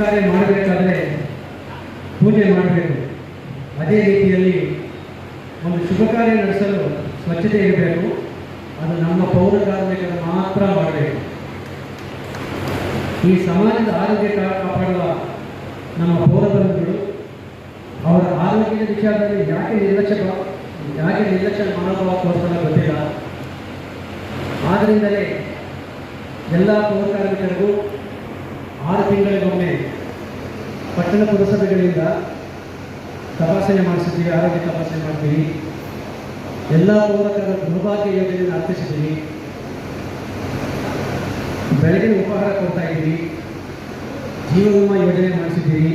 ಕಾರ್ಯ ಮಾಡಬೇಕಾದ್ರೆ ಪೂಜೆ ಮಾಡಬೇಕು. ಅದೇ ರೀತಿಯಲ್ಲಿ ಒಂದು ಶುಭ ಕಾರ್ಯ ನಡೆಸಲು ಸ್ವಚ್ಛತೆ ಇರಬೇಕು. ಅದು ನಮ್ಮ ಪೌರ ಕಾರ್ಮಿಕರು ಮಾತ್ರ ಮಾಡಬೇಕು. ಈ ಸಮಾಜದ ಆರೋಗ್ಯ ಕಾಪಾಡುವ ನಮ್ಮ ಪೌರ ಬಂಧುಗಳು, ಅವರ ಆರೋಗ್ಯದ ವಿಚಾರದಲ್ಲಿ ಯಾಕೆ ನಿರ್ಲಕ್ಷ್ಯ ಯಾಕೆ ನಿರ್ಲಕ್ಷ್ಯ ಮನೋಭಾವ ತೋರಿಸಲು ಗೊತ್ತಿಲ್ಲ. ಆದ್ದರಿಂದಲೇ ಎಲ್ಲ ಪೌರ ಕಾರ್ಮಿಕರಿಗೂ ಆರು ತಿಂಗಳಿಗೊಮ್ಮೆ ಪಟ್ಟಣ ಪುರಸಭೆಗಳಿಂದ ತಪಾಸಣೆ ಮಾಡಿಸಿದ್ದೀವಿ, ಆರೋಗ್ಯ ತಪಾಸಣೆ ಮಾಡ್ತೀವಿ ಎಲ್ಲ ಪೌರಕರ ಗೃಹಭಾಗ್ಯ ಯೋಜನೆಯನ್ನು ಅರ್ಥಿಸಿದ್ದೀವಿ ಬೆಳಗಿನ ಉಪಹಾರ ಕೊಡ್ತಾ ಇದ್ದೀವಿ. ಜೀವ ವಿಮಾ ಯೋಜನೆ ಮಾಡಿಸಿದ್ದೀವಿ.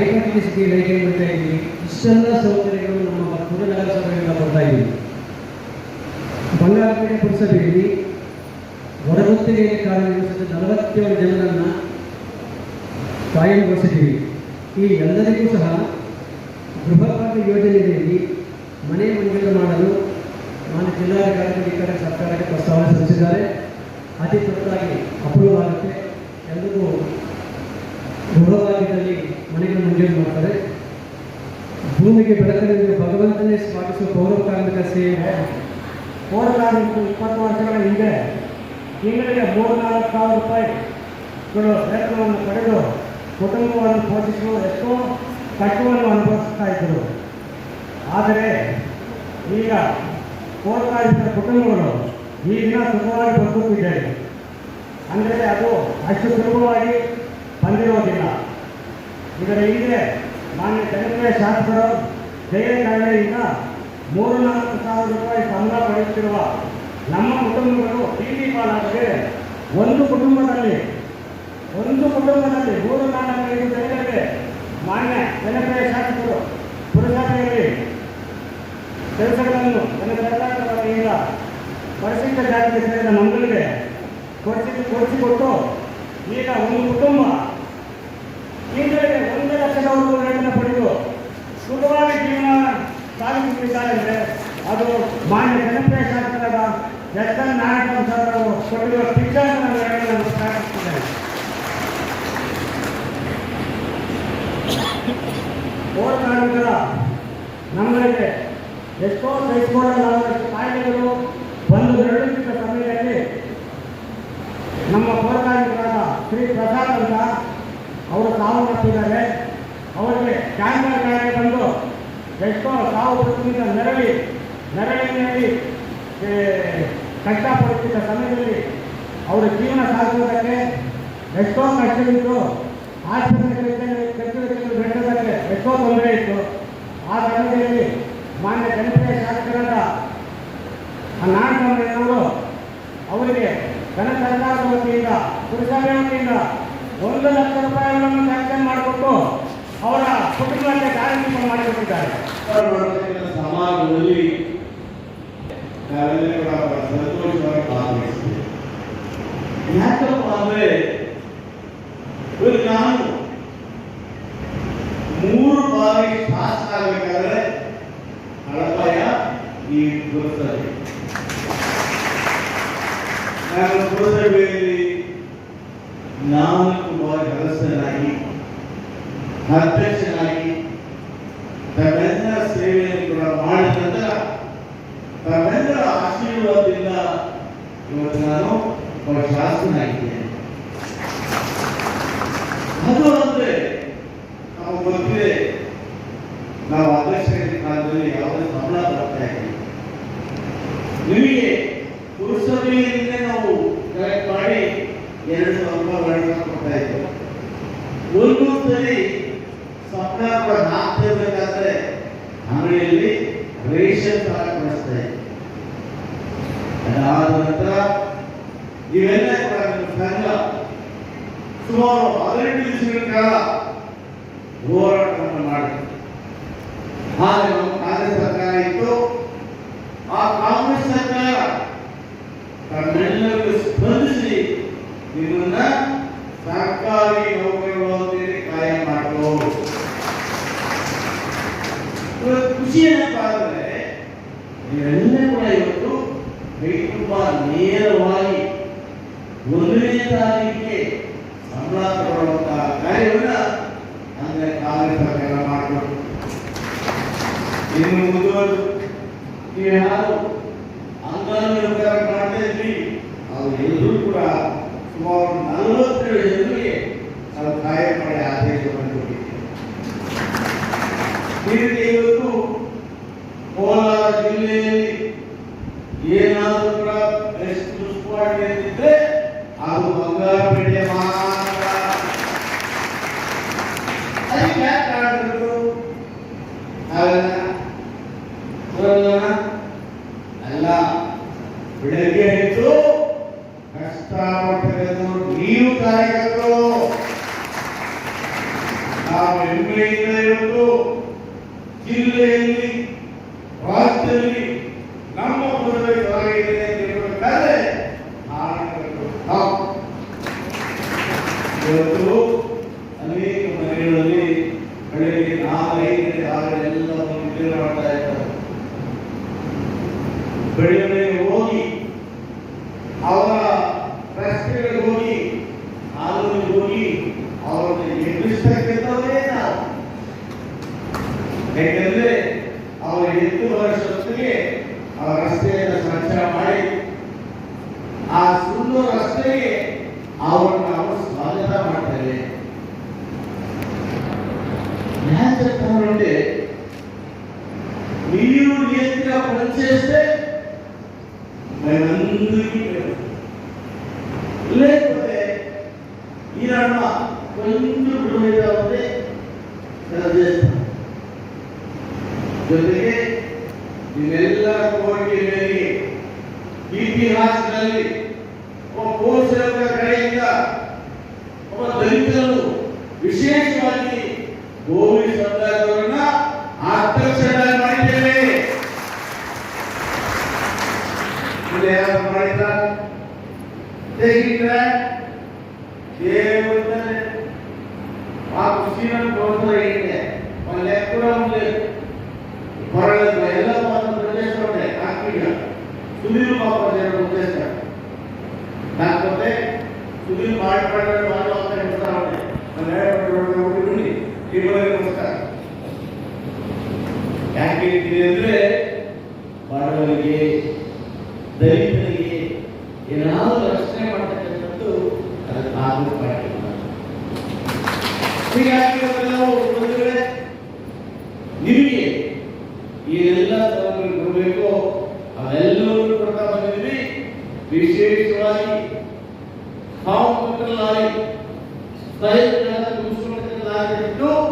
ಐಪಟಿಸಿಟಿ ಲೈಕೆ ಕೊಡ್ತಾ ಇದ್ದೀವಿ. ಇಷ್ಟೆಲ್ಲ ಸೌಕರ್ಯಗಳು ನಮ್ಮ ಪುರ ನಗರಸಭೆಗಳಿಂದ ಕೊಡ್ತಾ ಇದ್ದೀವಿ. ಬಂಗಾರಪೇಟೆ ಪುರಸಭೆಯಲ್ಲಿ ಹೊರಗುತ್ತಿಗೆಯಲ್ಲಿ ಕಾರ್ಯನಿರ್ವಹಿಸಿದ ನಲವತ್ತೇಳು ಜನರನ್ನು ಕಾಯಂಗೊಳಿಸಿದ್ದೀವಿ. ಈ ಎಲ್ಲರಿಗೂ ಸಹ ಗೃಹಭಾಗ ಯೋಜನೆಯಲ್ಲಿ ಮನೆ ಮಂಜೂರು ಮಾಡಲು ಮಾನ್ಯ ಜಿಲ್ಲಾಧಿಕಾರಿಗಳು ಈ ಕಡೆ ಸರ್ಕಾರಕ್ಕೆ ಪ್ರಸ್ತಾವನೆ ಸಲ್ಲಿಸಿದ್ದಾರೆ. ಅತಿ ತ್ವರಿತವಾಗಿ ಅಪ್ರೂವ್ ಆಗುತ್ತೆ. ಎಲ್ಲರಿಗೂ ಗೃಹಭಾಗದಲ್ಲಿ ಮನೆಗಳು ಮಂಜೂರು ಮಾಡ್ತಾರೆ. ಭೂಮಿಗೆ ಬೆಳಕನ್ನು ಭಗವಂತನೇ ಸ್ಥಾಪಿಸುವ ಪೌರ ಕಾರ್ಮಿಕ ಸೇವೆ. ಪೌರ ಕಾರ್ಮಿಕರು ಇಪ್ಪತ್ತು ವರ್ಷಗಳ ಹಿಂದೆ ತಿಂಗಳಿಗೆ ಮೂರು ನಾಲ್ಕು ಸಾವಿರ ರೂಪಾಯಿಗಳು ವೇತನವನ್ನು ಪಡೆದು ಕುಟುಂಬವನ್ನು ಪೋಷಿಸಲು ಎಷ್ಟೋ ಕಷ್ಟವನ್ನು ಅನುಭವಿಸ್ತಾ ಇದ್ದರು. ಆದರೆ ಈಗ ಪೌರ ಕುಟುಂಬಗಳು ಈ ದಿನ ಸುಖವಾಗಿ ಬದುಕುತ್ತಿದ್ದಾರೆ ಅಂದರೆ ಅದು ಅಷ್ಟು ಸುಲಭವಾಗಿ ಬಂದಿರೋದಿಲ್ಲ. ಇದರ ಹಿಂದೆ ಮಾನ್ಯ ಜನಪ್ರಿಯ ಶಾಸಕರು ಜಯ ಕಾಯಿಲೆಯಿಂದ ಮೂರು ನಾಲ್ಕು ಸಾವಿರ ರೂಪಾಯಿ ಸಂಬಳ ಪಡೆಯುತ್ತಿರುವ ನಮ್ಮ ಕುಟುಂಬಗಳು ಬೀದಿ ಪಾಲಾದರೆ ಒಂದು ಕುಟುಂಬದಲ್ಲಿ ಒಂದು ಕುಟುಂಬದಲ್ಲಿ ಮೂರು ನಾಲ್ಕು ಜನರಿಗೆ ಮಾನ್ಯ ಜನಪ್ರಿಯ ಶಾಸಕರು ಪುರಸಭೆಯಲ್ಲಿ ಕೆಲಸಗಳನ್ನು ವತಿಯಿಂದ ಪರಿಶಿಷ್ಟ ಜಾತಿಗೆ ಸೇರಿದ ಮಕ್ಕಳಿಗೆ ಕೊಡಿಸಿ ಕೊಡಿಸಿಕೊಟ್ಟು ಈಗ ಒಂದು ಕುಟುಂಬ ಈಗಲೇ ಒಂದು ಲಕ್ಷದವರೆಗೂ ವೇತನ ಪಡೆದು ಸುಲಭವಾಗಿ ಜೀವನ ಸಾಗಿಸುತ್ತಿದ್ದಾರೆ ಅದು ಮಾನ್ಯ ಜನಪ್ರಿಯ ಶಾಸಕರಾದ ಎಸ್ ನಾಯಕ ಅವರು ಕೊಟ್ಟಿರುವ ಶಿಕ್ಷಣ ನಾನು ಕಾರ್ಮಿಕರ ನಮ್ಮಗಳಿಗೆ ಎಷ್ಟೋ ಸಹಿಸಿಕೊಳ್ಳಲಾಗದಷ್ಟು ಕಾಯಿಲೆಗಳು ಬಂದು ನಡೆಯುತ್ತಿದ್ದ ಸಮಯದಲ್ಲಿ ನಮ್ಮ ಕಾರ್ಮಿಕರಾದ ಶ್ರೀ ಪ್ರಸಾದ್ ಅಂತ ಅವರು ಸಾವನ್ನಪ್ಪಿದ್ದಾರೆ ಅವರಿಗೆ ಕ್ಯಾನ್ಸರ್ ಕಾಯಿಲೆ ಬಂದು ಎಷ್ಟೋ ಸಾವು ಬದುಕಿನಿಂದ ನೆರಳಿ, ನೆರಳಿನಲ್ಲಿ ಕಷ್ಟಪಡುತ್ತಿದ್ದ ಸಮಯದಲ್ಲಿ ಅವರ ಜೀವನ ಸಾಗುವುದಕ್ಕೆ ಎಷ್ಟೋ ಕಷ್ಟವಿತ್ತು. ಆಸ್ಪತ್ರೆ ಖರ್ಚು ಬೆಟ್ಟದಕ್ಕೆ ಎಷ್ಟೋ ತೊಂದರೆ ಇತ್ತು. ಆ ಸಮಯದಲ್ಲಿ ಮಾನ್ಯ ಜನಪ್ರಿಯ ಶಾಸಕರಾದ ನಾರಾಯಣವರು ಅವರಿಗೆ ಧನ ಸರ್ಕಾರದ ವತಿಯಿಂದ ಪುರಸಭೆ ವತಿಯಿಂದ ಒಂದು ಲಕ್ಷ ರೂಪಾಯಿಗಳನ್ನು ಸ್ಯಾಂಕ್ಷನ್ ಮಾಡಿಕೊಟ್ಟು ಅವರ ಕುಟುಂಬಕ್ಕೆ ಕಾರ್ಯಕ್ರಮ ಮಾಡಿಕೊಟ್ಟಿದ್ದಾರೆ. ಮಾಡೋದಕ್ಕಿಂತ ಸಮಾಜದಲ್ಲಿ ನಾವೆಲ್ಲ ಕೂಡ ಬಹಳ ಸಂತೋಷವಾಗಿ ಭಾಗವಹಿಸ್ತೀವಿ ಯಾಕಪ್ಪ ಅಂದ್ರೆ ಇವಾಗ ನಾನು ಮೂರು ಬಾರಿ ಶಾಸಕ ಆಗಬೇಕಾದ್ರೆ ಹಳಪಾಯ ಈ ಪುರಸಭೆ ನಾನು ಪುರಸಭೆಯಲ್ಲಿ ನಾಲ್ಕು ಬಾರಿ ಸದಸ್ಯನಾಗಿ ಅಧ್ಯಕ್ಷನಾಗಿ ಇವತ್ತು ನಾನು ಒಬ್ಬ ಶಾಸಕನಾಗಿದ್ದೇನೆ. ಅದು ಅಂದ್ರೆ ನಾವು ಗೊತ್ತಿದೆ ನಾವು ಅಧ್ಯಕ್ಷರ ಕಾಲದಲ್ಲಿ ಯಾವುದೇ ಸಂಬಳ ಬರ್ತಾ ಇದ್ದೀವಿ ನಿಮಗೆ ಪುರುಷರಿಂದ ನಾವು ಕಲೆಕ್ಟ್ ಮಾಡಿ ಎರಡು ಸಾವಿರ ರೂಪಾಯಿ ಕೊಡ್ತಾ ಇದ್ದೇವೆ. ಒಂದೊಂದ್ಸರಿ ಸಂಬಳ ಕೂಡ ಹಾಕ್ತಿರ್ಬೇಕಾದ್ರೆ ಅಂಗಡಿಯಲ್ಲಿ ರೇಷನ್ ತರ ಕೊಡಿಸ್ತಾ ಇದ್ದೆ ಇವೆಲ್ಲ ಕೂಡ ಸುಮಾರು ಹದಿನೆಂಟು ದಿವಸಗಳ ಕಾಲ ಹೋರಾಟವನ್ನು ಮಾಡಿ ಆದರೆ ನಮ್ಮ ಕಾಂಗ್ರೆಸ್ ಸರ್ಕಾರ ಇತ್ತು. ಆ ಕಾಂಗ್ರೆಸ್ ಸರ್ಕಾರ ತನ್ನೆಲ್ಲರಿಗೂ ಸ್ಪಂದಿಸಿ ನಿಮ್ಮನ್ನ ಸರ್ಕಾರಿ ನೌಕರಿಗಳೊಂದಿಗೆ ಮಾಡ್ಕೋ ಇವತ್ತು ಖುಷಿ ಏನಪ್ಪ ಅಂದ್ರೆ ನೀವೆಲ್ಲ ಕೂಡ ಇವತ್ತು ತುಂಬ ನೇರವಾಗಿ ಒಂದನೇ ತಾರೀಕಿಗೆ ಸಂಬಳ ತಗೊಳ್ಳುವಂತಹ ಕಾರ್ಯವನ್ನ ಅಂದ್ರೆ ಕಾಂಗ್ರೆಸ್ ಸರ್ಕಾರ ಮಾಡಿಕೊಂಡು ಇನ್ನು ಮುಂದುವರೆದು ನೀವು ಯಾರು ಅಂಗನ ನಿರ್ಧಾರ ಮಾಡ್ತಾ ಅವ್ರು ಎಲ್ಲರೂ ಕೂಡ ಸುಮಾರು ನಲವತ್ತೇಳು ಜನರಿಗೆ ನಾವು ಸಹಾಯ ಮಾಡಿ ಆದೇಶ ಕೊಟ್ಟಿದ್ದೀವಿ ಈ ರೀತಿ ಇವತ್ತು ಕೋಲಾರ ಜಿಲ್ಲೆಯಲ್ಲಿ ಏನಾದರೂ ಕೂಡ ಬೆಸ್ಟ್ ಮುನ್ಸಿಪಾಲಿಟಿ ಅಂತಿದ್ರೆ ಅದು ಬಂಗಾರಪೇಟೆ ಮಾತ್ರ ಅದಕ್ಕೆ ಯಾಕೆ ಕಾರಣಗಳು ಅಲ್ಲ ಬರಲ್ಲ ಅಲ್ಲ ಬೆಳಗ್ಗೆ ಎದ್ದು ಕಷ್ಟಪಟ್ಟು ನೀವು ಕಾರ್ಯಕರ್ತರು. ನಾವು ಹೆಮ್ಮೆಯಿಂದ ಇವತ್ತು ಜಿಲ್ಲೆಯಲ್ಲಿ, ರಾಜ್ಯದಲ್ಲಿ ನಮ್ಮ ಪುರದಲ್ಲಿ ಹೊರಗಿದೆ ಅಂತ ಹೇಳ್ಬೇಕಾದ್ರೆ ಅನೇಕ ಮನೆಗಳಲ್ಲಿ ಬೆಳಗ್ಗೆ ನಾಲ್ಕೈದು ಆರು ಎಲ್ಲ ಮಾಡ್ತಾ ಯಾಕೆಂದ್ರೆ ಅವರು ಎದ್ದು ವರ್ಷದೊತ್ತಿಗೆ ಅವರ ರಸ್ತೆಯನ್ನು ಸ್ವಚ್ಛ ಮಾಡಿ ಆ ಸುಳ್ಳು ರಸ್ತೆಗೆ ಅವರನ್ನು ಅವರು ಸ್ವಾಗತ ಮಾಡ್ತಾರೆ యాజకులంటే మీరు నియంత్రణ పనిచేస్తే మేమందరికీ ಆ ಕೃಷಿಯನ್ನು ಪ್ರೋತ್ಸಾಹ ಏನಿದೆ ಒಳ್ಳೆ ಕೂಡ ಒಂದು ಪರವಾಗಿಲ್ಲ ಎಲ್ಲ ಒಂದು ಪ್ರದೇಶವನ್ನೇ ಹಾಕಿಲ್ಲ ಸುದೀರ್ ಬಾಬು ಜನ ಉದ್ದೇಶ కాకపోతే సుదీర్ మాట్లాడడం వాళ్ళు అంతా ఇస్తా ఉండే ఒకటి నుండి ఇవ్వలేదు వస్తారు ಯಾಕೆ ಇದೆ ಅಂದರೆ ಬಡವರಿಗೆ ದಲಿತರಿಗೆ ಏನಾದರೂ ರಕ್ಷಣೆ ಮಾಡ್ತಕ್ಕಂಥದ್ದು ಅದಕ್ಕೆ ನಾವು ಪಾರ್ಟಿ ನಿಮಗೆ ಸೌಲಭ್ಯಗಳು ಕೊಡಬೇಕು? ಅವೆಲ್ಲವೂ ಕೊಡ್ತಾ ಬಂದಿದ್ದೀವಿ. ವಿಶೇಷವಾಗಿ ಲಾರಿ ಸಹಿತ ತುಂಬಿಸಿಕೊಂಡಿದ್ದು ಕೋಲಾರ